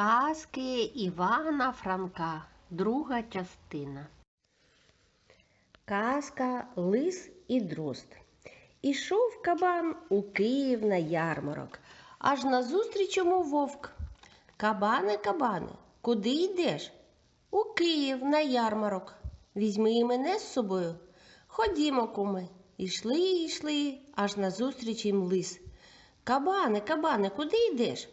Казки Івана Франка, друга частина. Казка Лис і Дрозд. Ішов кабан у Київ на ярмарок, аж назустріч йому вовк. Кабане, кабане, куди йдеш? У Київ на ярмарок. Візьми і мене з собою. Ходімо, куми. Ішли, йшли, аж назустріч їм лис. Кабане, кабане, куди йдеш?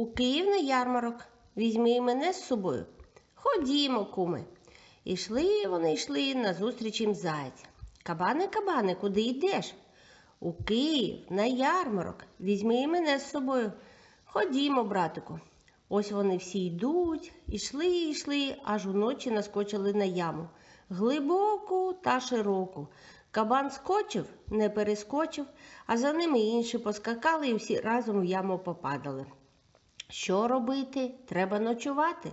У Київ на ярмарок. Візьми і мене з собою. Ходімо, куми. Ішли вони йшли назустріч їм зайця. Кабане, кабане, куди йдеш? У Київ на ярмарок. Візьми і мене з собою. Ходімо, братику. Ось вони всі йдуть, ішли, йшли, аж уночі наскочили на яму. Глибоку та широку. Кабан скочив, не перескочив, а за ними інші поскакали і всі разом в яму попадали. Що робити? Треба ночувати.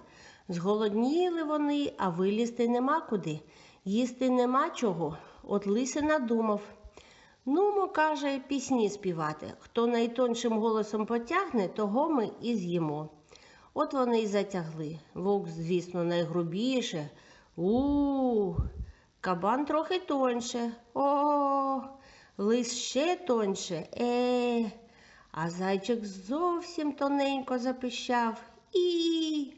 Зголодніли вони, а вилізти нема куди. Їсти нема чого. От лиси надумав. Нумо, каже, пісні співати. Хто найтоншим голосом потягне, того ми і з'їмо. От вони й затягли. Вовк, звісно, найгрубіше. У, кабан трохи тоньше. О, лис ще тоньше. Е. А зайчик зовсім тоненько запищав і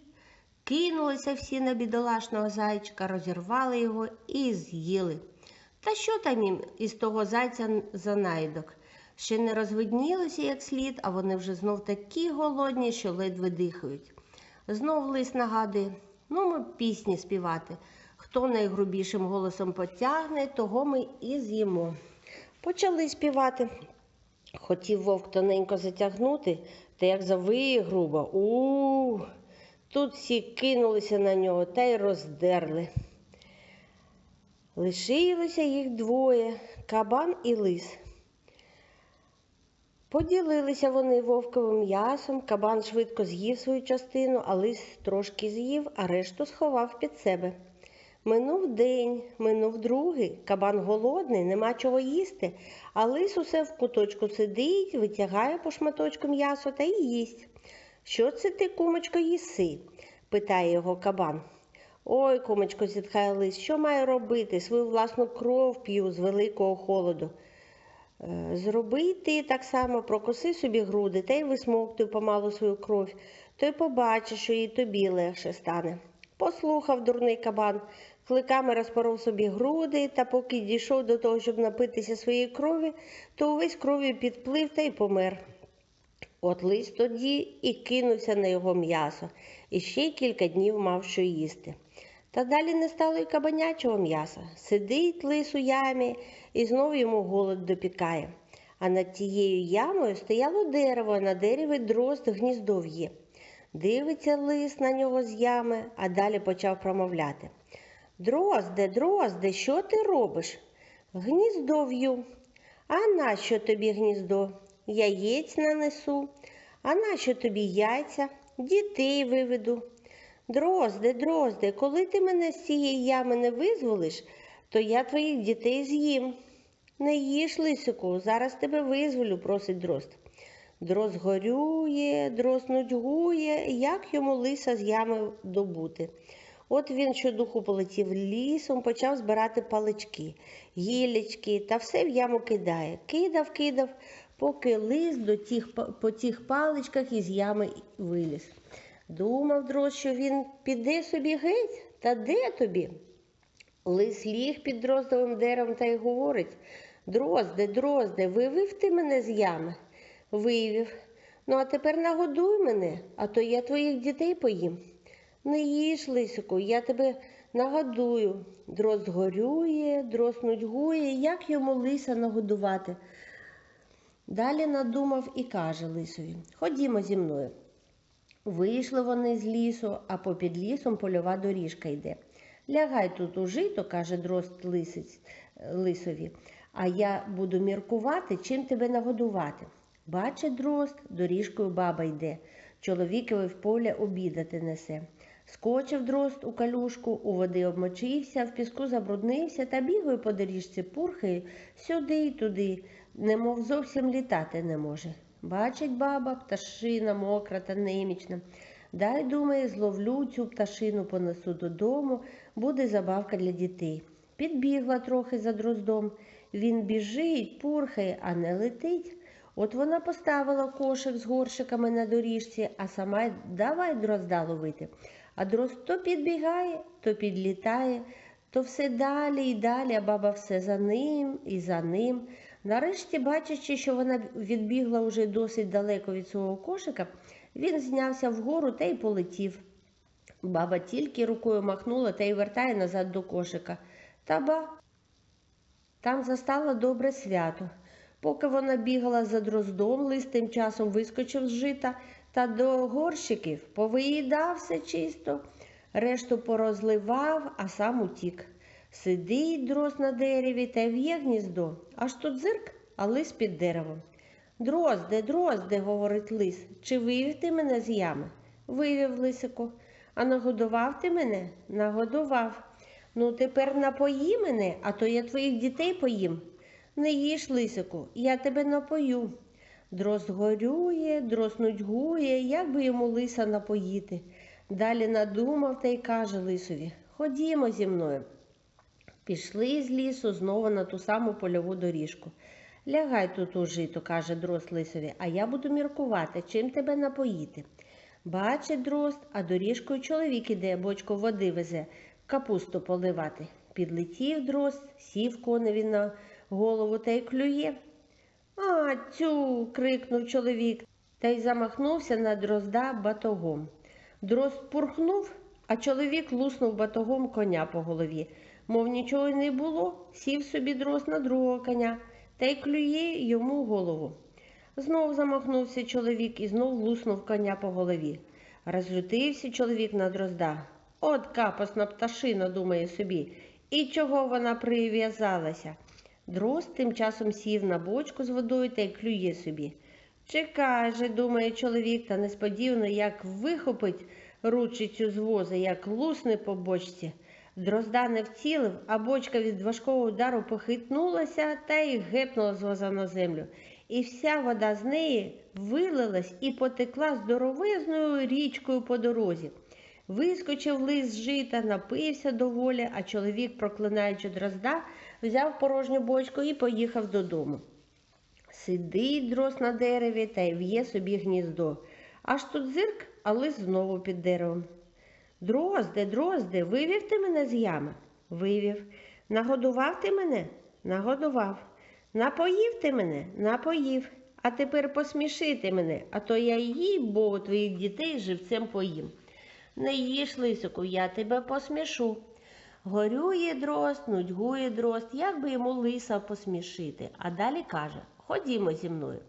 кинулися всі на бідолашного зайчика, розірвали його і з'їли. Та що там їм із того зайця за найдок? Ще не розвиднілося як слід, а вони вже знов такі голодні, що ледве дихають. Знов лис нагадує, ну ми пісні співати. Хто найгрубішим голосом потягне, того ми і з'їмо. Почали співати. Хотів вовк тоненько затягнути, та як завиє грубо. У тут всі кинулися на нього та й роздерли. Лишилося їх двоє кабан і лис. Поділилися вони вовковим м'ясом, кабан швидко з'їв свою частину, а лис трошки з'їв, а решту сховав під себе. Минув день, минув другий, кабан голодний, нема чого їсти, а лис усе в куточку сидить, витягає по шматочку м'ясо та й їсть. Що це ти, кумочко, їси? питає його кабан. Ой, кумочко, зітхає лис, що маю робити? Свою власну кров п'ю з великого холоду. «Е, Зроби ти так само, прокуси собі груди та й висмоктуй помалу свою кров, то й побачиш, що і тобі легше стане. Послухав дурний кабан, кликами розпоров собі груди, та поки дійшов до того, щоб напитися своєї крові, то увесь кров'ю підплив та й помер. От лис тоді і кинувся на його м'ясо, і ще кілька днів мав що їсти. Та далі не стало й кабанячого м'яса. Сидить лис у ямі, і знов йому голод допікає. А над тією ямою стояло дерево, на дереві дрозд гніздо в'є. Дивиться лис на нього з ями, а далі почав промовляти. Дрозде, дрозде, що ти робиш? Гніздо в'ю. А нащо тобі гніздо? Яєць нанесу. А нащо тобі яйця? Дітей виведу. Дрозде, дрозде, коли ти мене з цієї ями не визволиш, то я твоїх дітей з'їм. Не їж, лисику, зараз тебе визволю, просить дрозд. Дрозд горює, дрозд нудьгує, як йому лиса з ями добути. От він щодуху полетів лісом, почав збирати палички, гіллячки та все в яму кидає. Кидав, кидав, поки лис до тих, по тих паличках із ями виліз. Думав дрозд, що він піде собі геть, та де тобі? Лис ліг під дроздовим деревом та й говорить Дрозде, дрозде, вивів ти мене з ями? Вивів. Ну, а тепер нагодуй мене, а то я твоїх дітей поїм. Не їж, лисику, я тебе нагодую. Дрозд горює, дрозд нудьгує, як йому лиса нагодувати. Далі надумав і каже лисові Ходімо зі мною. Вийшли вони з лісу, а попід лісом польова доріжка йде. Лягай тут у жито, каже дрозд лисиць, лисові, а я буду міркувати, чим тебе нагодувати. Бачить дрозд, доріжкою баба йде, чоловікові в поле обідати несе. Скочив дрозд у калюшку, у води обмочився, в піску забруднився та бігає по доріжці пурхає сюди й туди, немов зовсім літати не може. Бачить баба, пташина мокра та немічна. Дай, думає, зловлю цю пташину, понесу додому, буде забавка для дітей. Підбігла трохи за дроздом. Він біжить, пурхає, а не летить. От вона поставила кошик з горшиками на доріжці, а сама давай дрозда ловити. А дрозд то підбігає, то підлітає, то все далі і далі, а баба все за ним і за ним. Нарешті, бачачи, що вона відбігла уже досить далеко від свого кошика, він знявся вгору та й полетів. Баба тільки рукою махнула та й вертає назад до кошика. Та ба, там застала добре свято. Поки вона бігала за дроздом, лист тим часом вискочив з жита та до горщиків повиїдав все чисто, решту порозливав, а сам утік. Сидить дрозд на дереві та в'є гніздо, аж тут зирк, а лис під деревом. Дрозде, дрозде, говорить лис, чи вивів ти мене з ями? Вивів лисику. А нагодував ти мене? Нагодував. Ну, тепер напої мене, а то я твоїх дітей поїм. Не їж, лисику, я тебе напою. Дрозд горює, дрозд нудьгує, як би йому лиса напоїти. Далі надумав та й каже лисові Ходімо зі мною. Пішли з лісу знову на ту саму польову доріжку. Лягай тут у жито, каже дрозд лисові, а я буду міркувати, чим тебе напоїти. Бачить дрозд, а доріжкою чоловік іде, бочку води везе, капусту поливати. Підлетів дрозд, сів коневі на голову та й клює. А, цю. крикнув чоловік та й замахнувся на дрозда батогом. Дрозд пурхнув, а чоловік луснув батогом коня по голові. Мов нічого й не було, сів собі дрозд на другого коня та й клює йому голову. Знов замахнувся чоловік і знов луснув коня по голові. Розлютився чоловік на дрозда. От капосна пташина, думає собі, і чого вона прив'язалася. Дрозд тим часом сів на бочку з водою та й клює собі. Чекай же, думає чоловік, та несподівано як вихопить ручицю з воза, як лусне по бочці. Дрозда не вцілив, а бочка від важкого удару похитнулася та й гепнула з воза на землю. І вся вода з неї вилилась і потекла здоровезною річкою по дорозі. Вискочив лис з жита, напився доволі, а чоловік, проклинаючи дрозда, взяв порожню бочку і поїхав додому. Сидить дрозд на дереві та й в'є собі гніздо. Аж тут зирк, а лис знову під деревом. Дрозде, дрозде, вивів ти мене з ями? Вивів. Нагодував ти мене? Нагодував. Напоїв ти мене? Напоїв. А тепер посміши ти мене, а то я їй, бо твоїх дітей живцем поїм. Не їж, лисику, я тебе посмішу. Горює дрозд, нудьгує дрозд, як би йому лиса посмішити, а далі каже Ходімо зі мною.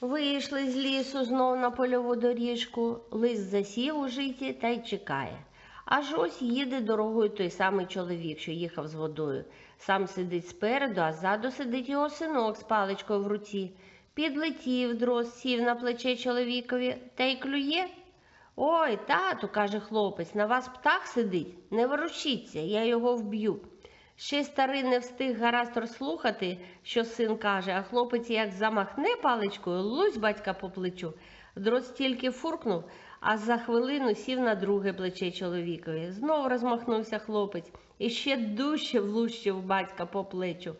Вийшли з лісу знов на польову доріжку, лис засів у житі та й чекає. Аж ось їде дорогою той самий чоловік, що їхав з водою. Сам сидить спереду, а ззаду сидить його синок з паличкою в руці. Підлетів дрозд, сів на плече чоловікові та й клює. Ой, тату, каже хлопець, на вас птах сидить. Не ворушіться, я його вб'ю. Ще старий не встиг гаразд розслухати, що син каже, а хлопець як замахне паличкою, лусь батька по плечу. Дрозд тільки фуркнув, а за хвилину сів на друге плече чоловікові. Знов розмахнувся хлопець і ще дужче влущив батька по плечу.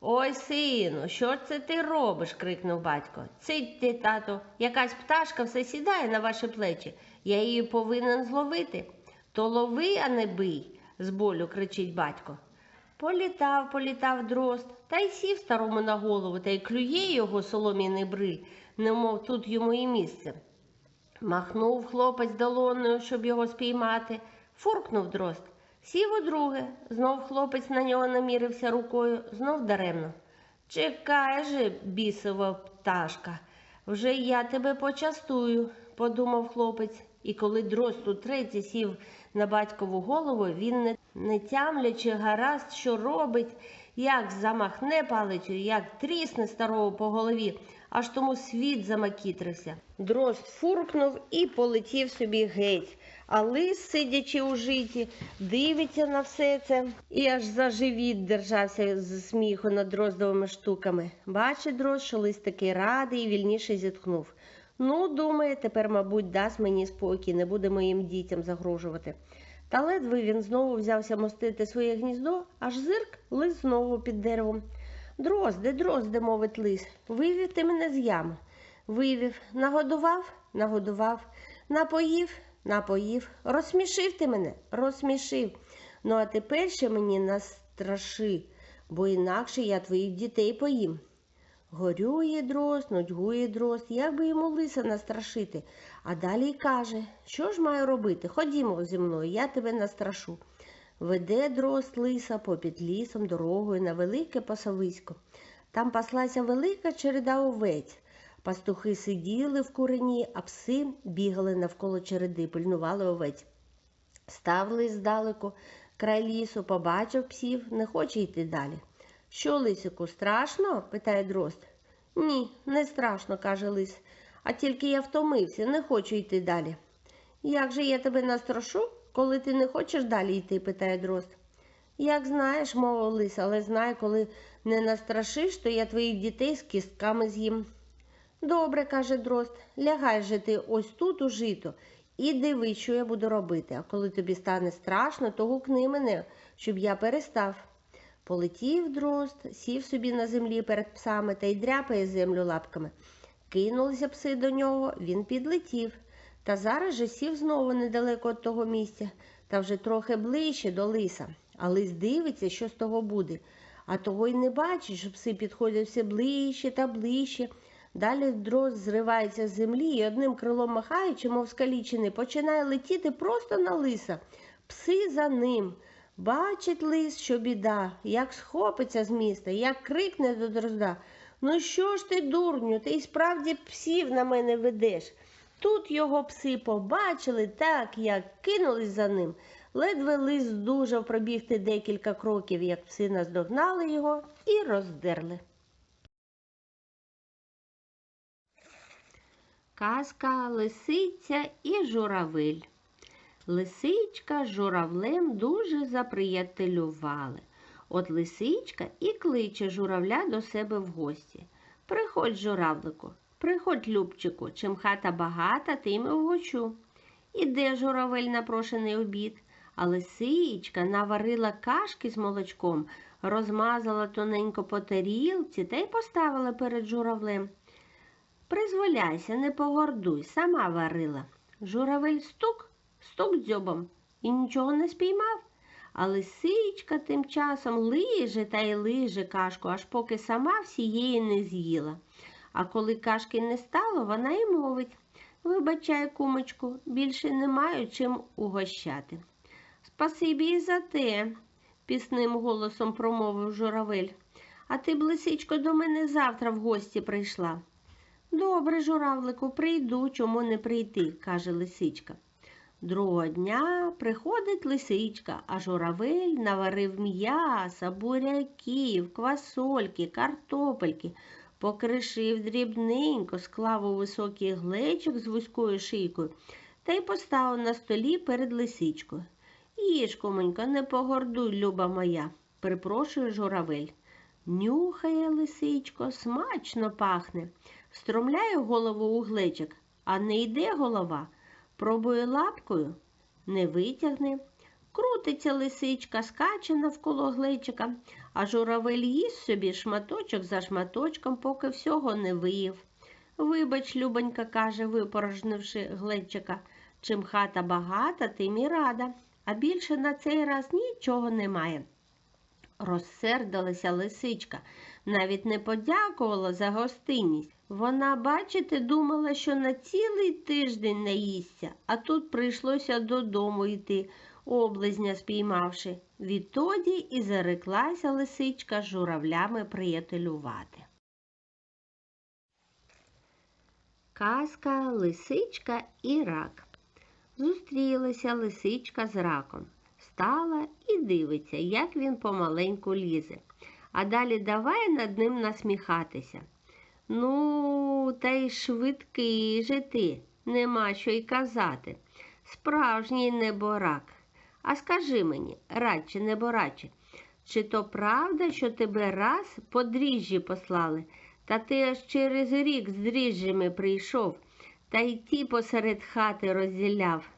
Ой, сину, що це ти робиш? крикнув батько. Цить ти, тато, якась пташка все сідає на ваші плечі. Я її повинен зловити. То лови, а не бий, з болю кричить батько. Політав, політав дрозд, та й сів старому на голову, та й клює його солом'яний бриль, немов тут йому і місце. Махнув хлопець долоною, щоб його спіймати, фуркнув дрозд. Сів удруге, знов хлопець на нього намірився рукою, знов даремно. Чекай же, бісова пташка, вже я тебе почастую, подумав хлопець, і коли дрозд утретє сів на батькову голову, він не, не тямлячи гаразд, що робить, як замахне палицю, як трісне старого по голові, аж тому світ замакітрився. Дрозд фуркнув і полетів собі геть. А лис, сидячи у житі, дивиться на все це і аж за живіт держався з сміху над дроздовими штуками. Бачить дрозд, що лис такий радий і вільніше зітхнув. Ну, думає, тепер, мабуть, дасть мені спокій, не буде моїм дітям загрожувати. Та ледве він знову взявся мостити своє гніздо, аж зирк лис знову під деревом. Дрозде, дрозде, мовить лис, вивів ти мене з ями. Вивів, нагодував, нагодував, напоїв, напоїв, розсмішив ти мене, розсмішив. Ну, а тепер ще мені настраши, бо інакше я твоїх дітей поїм. Горює дрозд, нудьгує дрозд, як би йому лиса настрашити. А далі й каже, що ж маю робити? Ходімо зі мною, я тебе настрашу. Веде дрозд лиса попід лісом дорогою на велике пасовисько. Там паслася велика череда овець. Пастухи сиділи в курені, а пси бігали навколо череди, пильнували овець. Став лис здалеку, край лісу, побачив псів, не хоче йти далі. Що, лисику, страшно? питає дрозд. Ні, не страшно, каже лис. А тільки я втомився, не хочу йти далі. Як же я тебе настрошу, коли ти не хочеш далі йти? питає дрозд. Як знаєш, мовив лис, але знай, коли не настрашиш, то я твоїх дітей з кістками з'їм. Добре, каже дрозд, лягай же ти ось тут у жито і диви, що я буду робити. А коли тобі стане страшно, то гукни мене, щоб я перестав. Полетів дрозд, сів собі на землі перед псами та й дряпає землю лапками. Кинулися пси до нього, він підлетів. Та зараз же сів знову недалеко від того місця, та вже трохи ближче до лиса. А лис дивиться, що з того буде. А того й не бачить, що пси підходять все ближче та ближче. Далі дрозд зривається з землі і одним крилом махаючи, мов скалічений, починає летіти просто на лиса. Пси за ним. Бачить лис, що біда, як схопиться з міста, як крикне до дрозда. Ну що ж ти, дурню, ти й справді псів на мене ведеш. Тут його пси побачили так, як кинулись за ним. Ледве лис здужав пробігти декілька кроків, як пси наздогнали його і роздерли. Казка Лисиця і журавель. Лисичка з журавлем дуже заприятелювали. От лисичка і кличе журавля до себе в гості. Приходь, журавлику, приходь, Любчику, чим хата багата, тим і вгочу. Іде журавель на прошений обід, а лисичка наварила кашки з молочком, розмазала тоненько по тарілці та й поставила перед журавлем. Призволяйся, не погордуй, сама варила. Журавель стук, стук дзьобом і нічого не спіймав. А лисичка тим часом лиже та й лиже кашку, аж поки сама всієї не з'їла. А коли кашки не стало, вона й мовить Вибачай, кумочку, більше не маю чим угощати. Спасибі і за те, пісним голосом промовив журавель. А ти, б, лисичко, до мене завтра в гості прийшла. Добре, журавлику, прийду, чому не прийти, каже лисичка. Другого дня приходить лисичка, а журавель наварив м'яса, буряків, квасольки, картопельки, покришив дрібненько, склав у високий глечик з вузькою шийкою та й поставив на столі перед лисичкою. Їж, кумонька, не погордуй, люба моя, припрошує журавель. Нюхає лисичко, смачно пахне. Стромляє голову у глечик, а не йде голова. Пробує лапкою, не витягне. Крутиться лисичка, скаче навколо глечика, а журавель їсть собі шматочок за шматочком, поки всього не виїв. Вибач, Любонька, каже, випорожнивши глечика, чим хата багата, тим і рада, а більше на цей раз нічого немає. Розсердилася лисичка, навіть не подякувала за гостинність. Вона, бачите, думала, що на цілий тиждень наїсться, а тут прийшлося додому йти, облизня спіймавши. Відтоді і зареклася лисичка журавлями приятелювати. Казка Лисичка і рак. Зустрілася лисичка з раком. Стала і дивиться, як він помаленьку лізе. А далі давай над ним насміхатися. Ну, та й швидкий же ти, нема що й казати. Справжній неборак. А скажи мені, радче, небораче, чи то правда, що тебе раз по дріжджі послали, та ти аж через рік з дріжджами прийшов? та й ті посеред хати розділяв.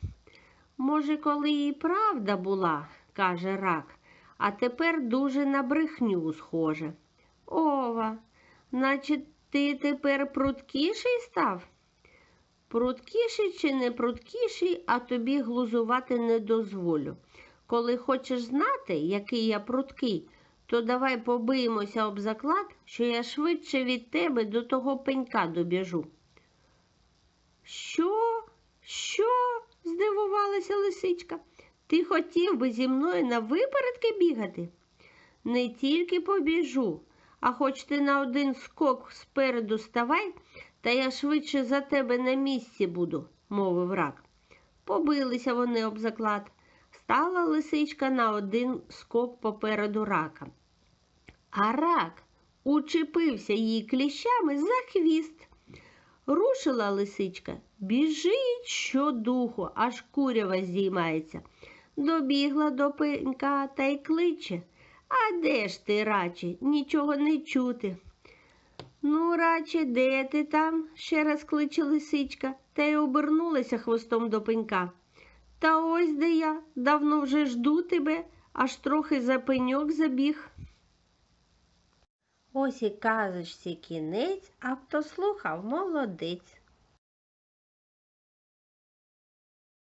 Може, коли і правда була, каже рак, а тепер дуже на брехню схоже. Ова, наче ти тепер пруткіший став? Пруткіший чи не пруткіший, а тобі глузувати не дозволю. Коли хочеш знати, який я пруткий, то давай побиємося об заклад, що я швидше від тебе до того пенька добіжу. Що? Що? здивувалася лисичка. Ти хотів би зі мною на випередки бігати? Не тільки побіжу, а хоч ти на один скок спереду ставай, та я швидше за тебе на місці буду, мовив рак. Побилися вони об заклад. Стала лисичка на один скок попереду рака. А рак учепився їй кліщами за хвіст. Рушила лисичка, біжить щодуху, аж курява здіймається. Добігла до пенька та й кличе. А де ж ти, раче, нічого не чути. Ну, раче, де ти там? ще раз кличе лисичка, та й обернулася хвостом до пенька. Та ось де я, давно вже жду тебе, аж трохи за пеньок забіг. Ось і казочці кінець, а хто слухав, молодець.